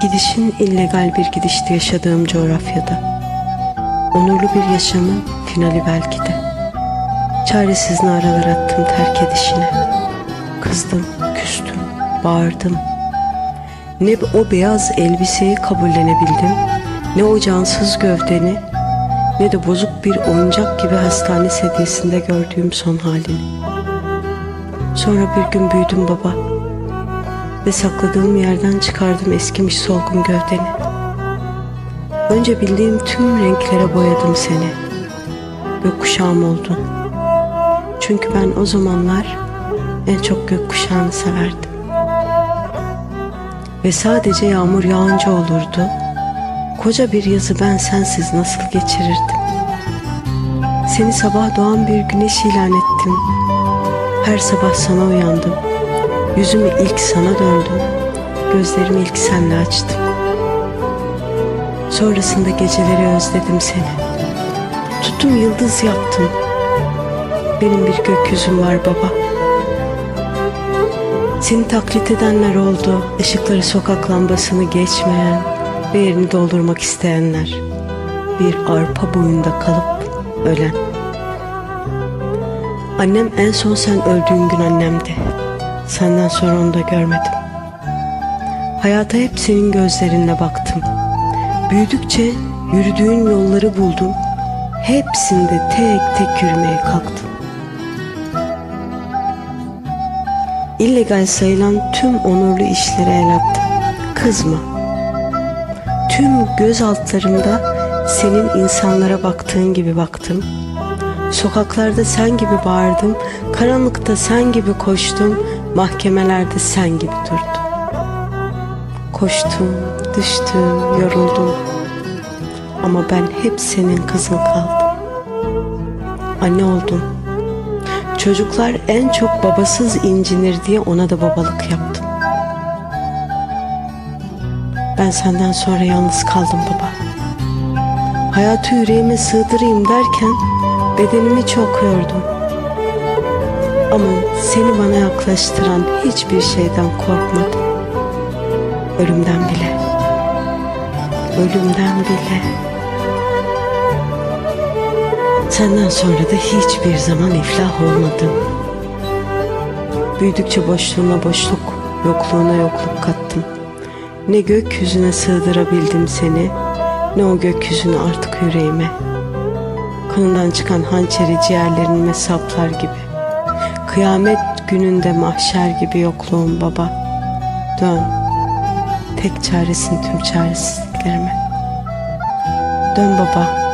Gidişin illegal bir gidişti yaşadığım coğrafyada. Onurlu bir yaşamın finali belki de. Çaresiz naralar attım terk edişine. Kızdım, küstüm, bağırdım. Ne o beyaz elbiseyi kabullenebildim, ne o cansız gövdeni, ne de bozuk bir oyuncak gibi hastane sedyesinde gördüğüm son halini. Sonra bir gün büyüdüm baba ve sakladığım yerden çıkardım eskimiş solgun gövdeni. Önce bildiğim tüm renklere boyadım seni. Gökkuşağım oldun. Çünkü ben o zamanlar en çok gökkuşağını severdim. Ve sadece yağmur yağınca olurdu. Koca bir yazı ben sensiz nasıl geçirirdim? Seni sabah doğan bir güneş ilan ettim. Her sabah sana uyandım. Yüzümü ilk sana döndüm. Gözlerimi ilk senle açtım. Sonrasında geceleri özledim seni. Tuttum yıldız yaptım. Benim bir gökyüzüm var baba. Seni taklit edenler oldu. Işıkları sokak lambasını geçmeyen ve yerini doldurmak isteyenler. Bir arpa boyunda kalıp ölen. Annem en son sen öldüğün gün annemdi. Senden sonra onu da görmedim. Hayata hep senin gözlerinle baktım. Büyüdükçe yürüdüğün yolları buldum. Hepsinde tek tek yürümeye kalktım. İllegal sayılan tüm onurlu işlere el attım. Kızma. Tüm göz altlarımda senin insanlara baktığın gibi baktım. Sokaklarda sen gibi bağırdım, karanlıkta sen gibi koştum, mahkemelerde sen gibi durdum. Koştum, düştüm, yoruldum. Ama ben hep senin kızın kaldım. Anne oldum. Çocuklar en çok babasız incinir diye ona da babalık yaptım. Ben senden sonra yalnız kaldım baba. Hayatı yüreğime sığdırayım derken bedenimi çok yordum. Ama seni bana yaklaştıran hiçbir şeyden korkmadım. Ölümden bile. Ölümden bile. Senden sonra da hiçbir zaman iflah olmadım. Büyüdükçe boşluğuma boşluk, yokluğuna yokluk kattım. Ne gökyüzüne sığdırabildim seni, ne o gökyüzünü artık yüreğime. Kanından çıkan hançeri ciğerlerime saplar gibi. Kıyamet gününde mahşer gibi yokluğum baba. Dön, tek çaresin tüm çaresizliklerime. Dön baba,